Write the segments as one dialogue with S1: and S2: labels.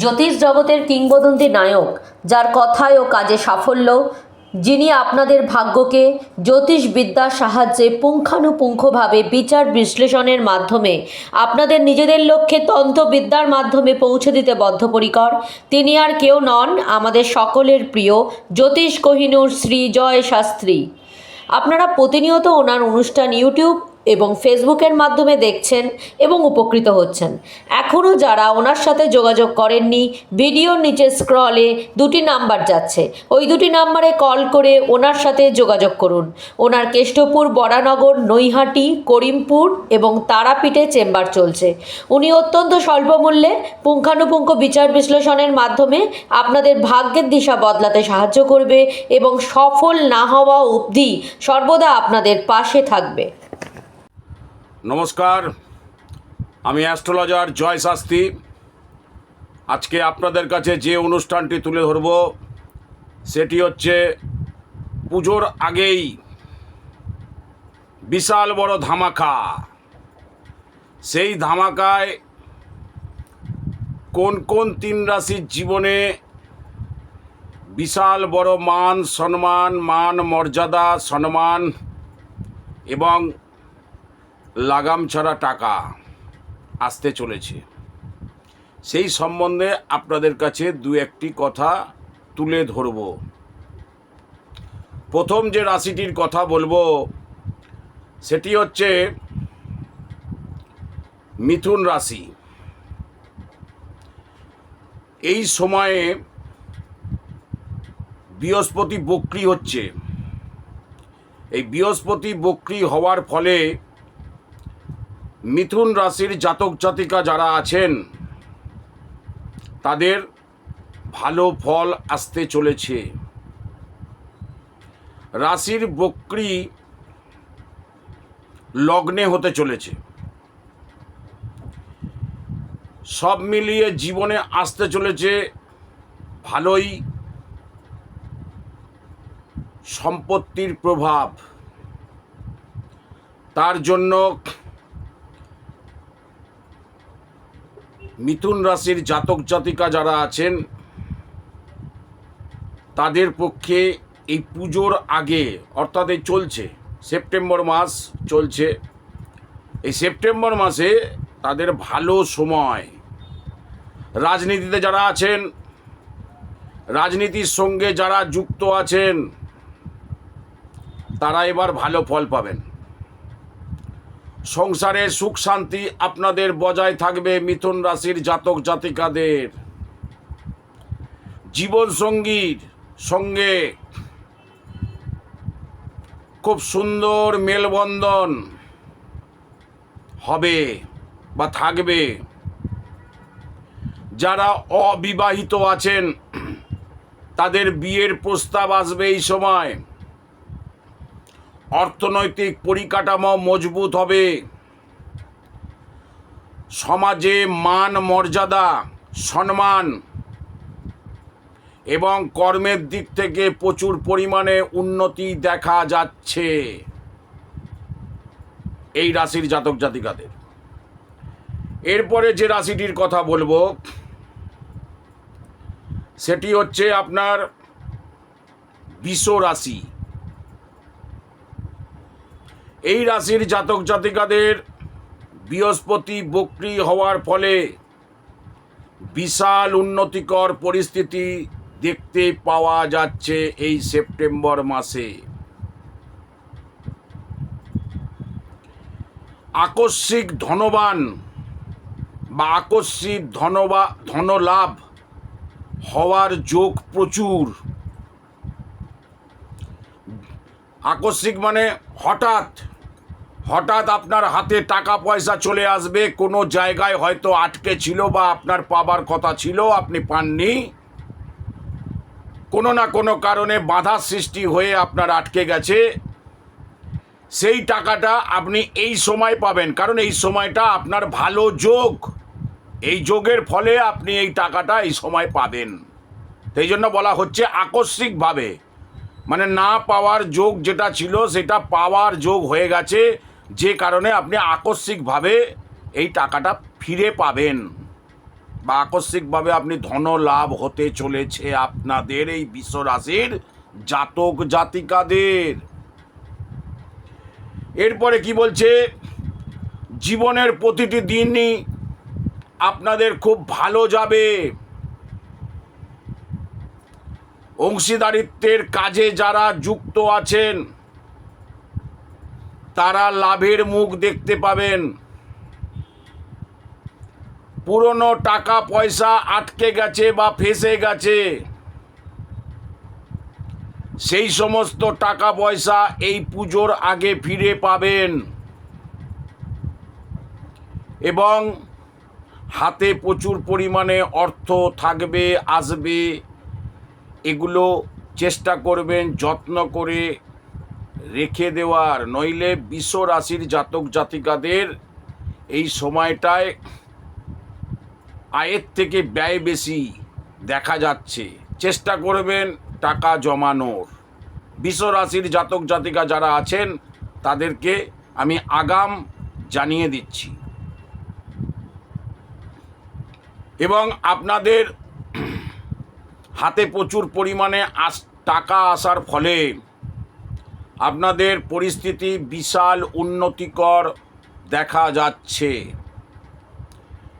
S1: জ্যোতিষ জগতের কিংবদন্তি নায়ক, যার কথায় ও কাজে সাফল্য, যিনি আপনাদের ভাগ্যকে জ্যোতিষবিদ্যার সাহায্যে পুঙ্খানুপুঙ্খভাবে বিচার বিশ্লেষণের মাধ্যমে আপনাদের নিজেদের লক্ষ্যে তন্ত্রবিদ্যার মাধ্যমে পৌঁছে দিতে বদ্ধপরিকর, তিনি আর কেউ নন আমাদের সকলের প্রিয় জ্যোতিষ কোহিনূর শ্রী জয় শাস্ত্রী। আপনারা প্রতিনিয়ত ওনার অনুষ্ঠান ইউটিউব এবং ফেসবুকের মাধ্যমে দেখছেন এবং উপকৃত হচ্ছেন। এখনও যারা ওনার সাথে যোগাযোগ করেননি, ভিডিওর নিচে স্ক্রলে দুটি নাম্বার যাচ্ছে। ওই দুটি নাম্বারে কল করে ওনার সাথে যোগাযোগ করুন। ওনার কেষ্টপুর, বরানগর, নৈহাটি, করিমপুর এবং তারাপীঠে চেম্বার চলছে। উনি অত্যন্ত স্বল্প মূল্যে পুঙ্খানুপুঙ্খ বিচার বিশ্লেষণের মাধ্যমে আপনাদের ভাগ্যের দিশা বদলাতে সাহায্য করবে এবং সফল না হওয়া অবধি সর্বদা আপনাদের পাশে থাকবে।
S2: নমস্কার, আমি অ্যাস্ট্রোলজার জয় শাস্তি। আজকে আপনাদের কাছে যে অনুষ্ঠানটি তুলে ধরব, সেটি হচ্ছে পুজোর আগেই বিশাল বড় ধামাকা। সেই ধামাকায় কোন কোন তিন রাশির জীবনে বিশাল বড় মান, সম্মান, মান, মর্যাদা, সম্মান এবং লাগাম ছাড়া টাকা আসতে চলেছে। সেই সম্বন্ধে আপনাদের কাছে দু একটি কথা তুলে ধরব। প্রথম যে রাশিটির কথা বলব, সেটি হচ্ছে মিথুন রাশি। এই সময়ে বৃহস্পতি বক্রি হচ্ছে। এই বৃহস্পতি বক্রি হওয়ার ফলে মিথুন রাশির জাতক জাতিকা যারা আছেন, তাদের ভালো ফল আসতে চলেছে। রাশির বক্রি লগ্নে হতে চলেছে। সব মিলিয়ে জীবনে আসতে চলেছে ভালোই সম্পত্তির প্রভাব। তার জন্য মিথুন রাশির জাতক জাতিকা যারা আছেন, তাদের পক্ষে এই পুজোর আগে, অর্থাৎ এই চলছে, সেপ্টেম্বর মাস চলছে। এই সেপ্টেম্বর মাসে তাদের ভালো সময়। রাজনীতিতে যারা আছেন, রাজনীতির সঙ্গে যারা যুক্ত আছেন, তারা এবার ভালো ফল পাবেন। সংসারে সুখ শান্তি আপনাদের বজায় থাকবে মিথুন রাশির জাতক জাতিকাদের। জীবন সঙ্গীর সঙ্গে খুব সুন্দর মেলবন্ধন হবে বা থাকবে। যারা অবিবাহিত আছেন, তাদের বিয়ের প্রস্তাব আসবে এই সময়। অর্থনৈতিক পরিকাঠামো মজবুত হবে। সমাজে মান, মর্যাদা, সম্মান এবং কর্মের দিক থেকে প্রচুর পরিমাণে উন্নতি দেখা যাচ্ছে। এই রাশির জাতক জাতিকাদের। এরপরে যে রাশিটির কথা বলব, সেটি হচ্ছে আপনার বিষ রাশি। এই রাশির জাতক জাতিকাদের বৃহস্পতি বক্রি হওয়ার ফলে বিশাল উন্নতিকর পরিস্থিতি দেখতে পাওয়া যাচ্ছে এই সেপ্টেম্বর মাসে। আকস্মিক ধনবান বা আকস্মিক ধনবা, ধনলাভ হওয়ার যোগ প্রচুর। আকস্মিক মানে হঠাৎ হঠাৎ আপনার হাতে টাকা পয়সা চলে আসবে, কোনো জায়গায় হয়তো আটকে ছিল বা আপনার পাবার কথা ছিল, আপনি পাননি। কোনো না কোনো কারণে বাধা সৃষ্টি হয়ে আপনার আটকে গেছে। সেই টাকাটা আপনি এই সময় পাবেন, কারণ এই সময়টা আপনার ভালো যোগ। এই যোগের ফলে আপনি এই টাকাটা এই সময় পাবেন। সেই জন্য বলা হচ্ছে আকস্মিকভাবে। মানে না পাওয়ার যোগ যেটা ছিল, সেটা পাওয়ার যোগ হয়ে গেছে। যে কারণে আপনি আকস্মিকভাবে এই টাকাটা ফিরে পাবেন। বা আকস্মিকভাবে আপনি ধন লাভ হতে চলেছে আপনাদের এই বিশ্ব রাশির জাতক জাতিকাদের। এরপরে কি বলছে? জীবনের প্রতিটি দিনই আপনাদের খুব ভালো যাবে। অংশীদারিত্বের কাজে যারা যুক্ত আছেন তারা লাভের মুখ দেখতে পাবেন। পুরনো টাকা পয়সা আটকে গেছে বা ফেসে গেছে। সেই সমস্ত টাকা পয়সা এই পুজোর আগে ফিরে পাবেন। এবং হাতে প্রচুর পরিমাণে অর্থ থাকবে, আসবে। এগুলো চেষ্টা করবেন, যত্ন করে রেখে দেওয়ার, নইলে বিশ্ব রাশির জাতক জাতিকাদের এই সময়টায় আয়ের থেকে ব্যয় বেশি দেখা যাচ্ছে। চেষ্টা করবেন টাকা জমানোর। বিশ্ব রাশির জাতক জাতিকা যারা আছেন, তাদেরকে আমি আগাম জানিয়ে দিচ্ছি। এবং আপনাদের হাতে প্রচুর পরিমাণে আস, টাকা আসার ফলে আপনাদের পরিস্থিতি বিশাল উন্নতিকর দেখা যাচ্ছে।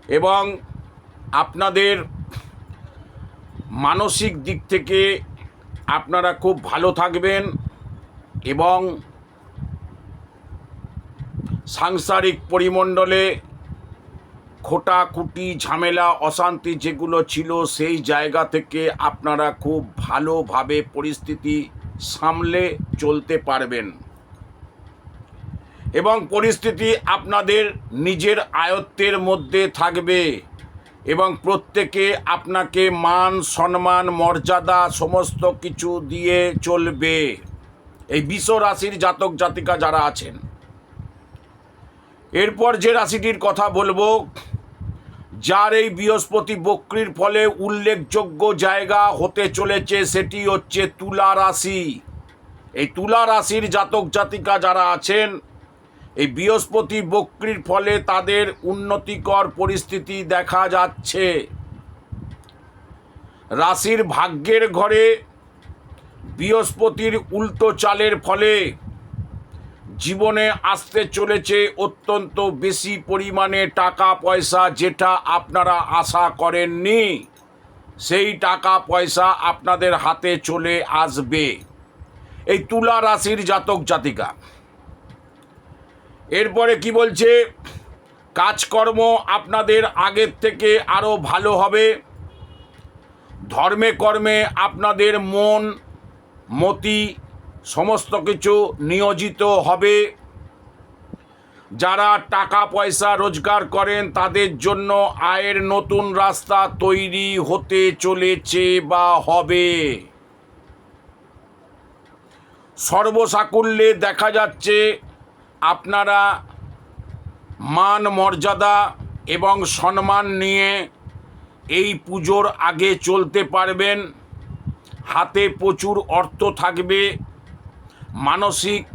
S2: এবং আপনাদের মানসিক দিক থেকে আপনারা খুব ভালো থাকবেন এবং সাংসারিক পরিমণ্ডলে খোটাখুটি, ঝামেলা, অশান্তি যেগুলো ছিল সেই জায়গা থেকে আপনারা খুব ভালোভাবে পরিস্থিতি সামলে চলতে পারবেন। এবং পরিস্থিতি আপনাদের নিজের আয়ত্তের মধ্যে থাকবে এবং প্রত্যেকে আপনাকে মান, সম্মান, মর্যাদা সমস্ত কিছু দিয়ে চলবে। এই বিশ্ব রাশির জাতক, জাতিকা যারা আছেন, এরপর যে রাশিটির কথা বলব যার এই বৃহস্পতি বক্রির ফলে উল্লেখযোগ্য জায়গা হতে চলেছে সেটি হচ্ছে তুলা রাশি। এই তুলা রাশির জাতক জাতিকা যারা আছেন, এই বৃহস্পতি বক্রির ফলে তাদের উন্নতিকর পরিস্থিতি দেখা যাচ্ছে। রাশির ভাগ্যের ঘরে বৃহস্পতির উল্টো চালের ফলে জীবনে আসতে চলেছে অত্যন্ত বেশি পরিমাণে টাকা পয়সা যেটা আপনারা আশা করেননি। সেই টাকা পয়সা আপনাদের হাতে চলে আসবে। এই তুলা রাশির জাতক জাতিকা। এরপরে কি বলছে? কাজকর্ম আপনাদের আগের থেকে আরও ভালো হবে। ধর্মে কর্মে আপনাদের মন, মতি সমস্ত কিছু নিয়োজিত হবে। যারা টাকা, পয়সা রোজগার করেন, তাদের জন্য আয়ের নতুন রাস্তা তৈরি হতে চলেছে বা হবে। সর্বসাকুল্যে দেখা যাচ্ছে আপনারা মান, মর্যাদা এবং সম্মান নিয়ে এই পুজোর আগে চলতে পারবেন। হাতে প্রচুর অর্থ থাকবে। মানসিক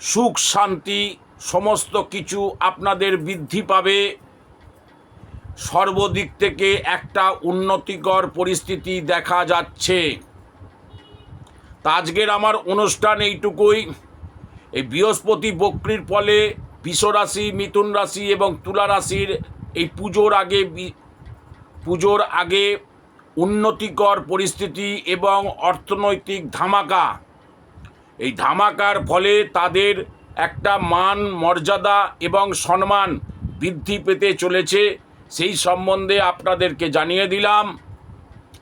S2: সুখ, শান্তি, সমস্ত কিছু আপনাদের বৃদ্ধি পাবে। সর্বদিক থেকে একটা উন্নতিকর পরিস্থিতি দেখা যাচ্ছে। তা আজকের আমার অনুষ্ঠান এইটুকুই। এই বৃহস্পতি বক্রির ফলে বিশ্বরাশি, মিথুন রাশি এবং তুলা রাশির এই পুজোর আগে পুজোর আগে উন্নতিকর পরিস্থিতি এবং অর্থনৈতিক ধামাকা এই ধামাকার ফলে তাদের একটা মান, মর্যাদা এবং সম্মান বৃদ্ধি পেতে চলেছে। সেই সম্বন্ধে আপনাদেরকে জানিয়ে দিলাম।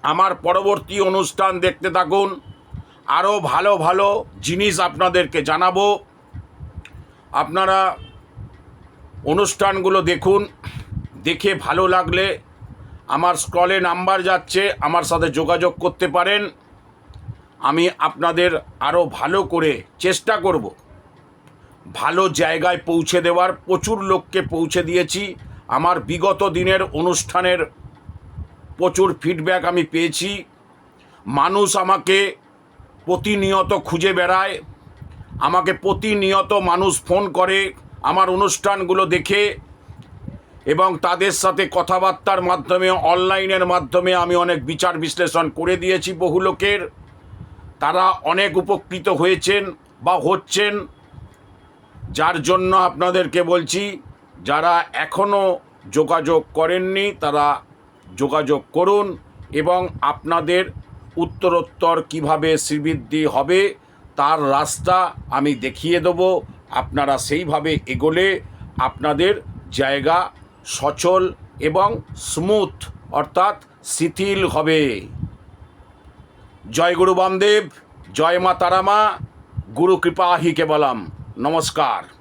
S2: আমার পরবর্তী অনুষ্ঠান দেখতে থাকুন। আরও ভালো ভালো জিনিস আপনাদেরকে জানাব। আপনারা অনুষ্ঠানগুলো দেখুন। দেখে ভালো লাগলে আমার স্ক্রলে নাম্বার যাচ্ছে, আমার সাথে যোগাযোগ করতে পারেন। আমি আপনাদের আরও ভালো করে চেষ্টা করব। ভালো জায়গায় পৌঁছে দেওয়ার, প্রচুর লোককে পৌঁছে দিয়েছি। আমার বিগত দিনের অনুষ্ঠানের প্রচুর ফিডব্যাক আমি পেয়েছি। মানুষ আমাকে প্রতিনিয়ত খুঁজে বেড়ায়। আমাকে প্রতিনিয়ত মানুষ ফোন করে আমার অনুষ্ঠানগুলো দেখে এবং তাদের সাথে কথাবার্তার মাধ্যমে অনলাইনের মাধ্যমে আমি অনেক বিচার বিশ্লেষণ করে দিয়েছি বহু লোকের। তারা অনেক উপকৃত হয়েছেন বা হচ্ছেন, যার জন্য আপনাদেরকে বলছি, যারা এখনও যোগাযোগ করেননি, তারা যোগাযোগ করুন এবং আপনাদের উত্তরোত্তর কীভাবে শ্রীবৃদ্ধি হবে, তার রাস্তা আমি দেখিয়ে দেব। আপনারা সেইভাবে এগোলে আপনাদের জায়গা সচল এবং স্মুথ, অর্থাৎ শিথিল হবে। জয় গুরু বামদেব জয় মা তারামা গুরু কৃপা হি কেবলম। নমস্কার।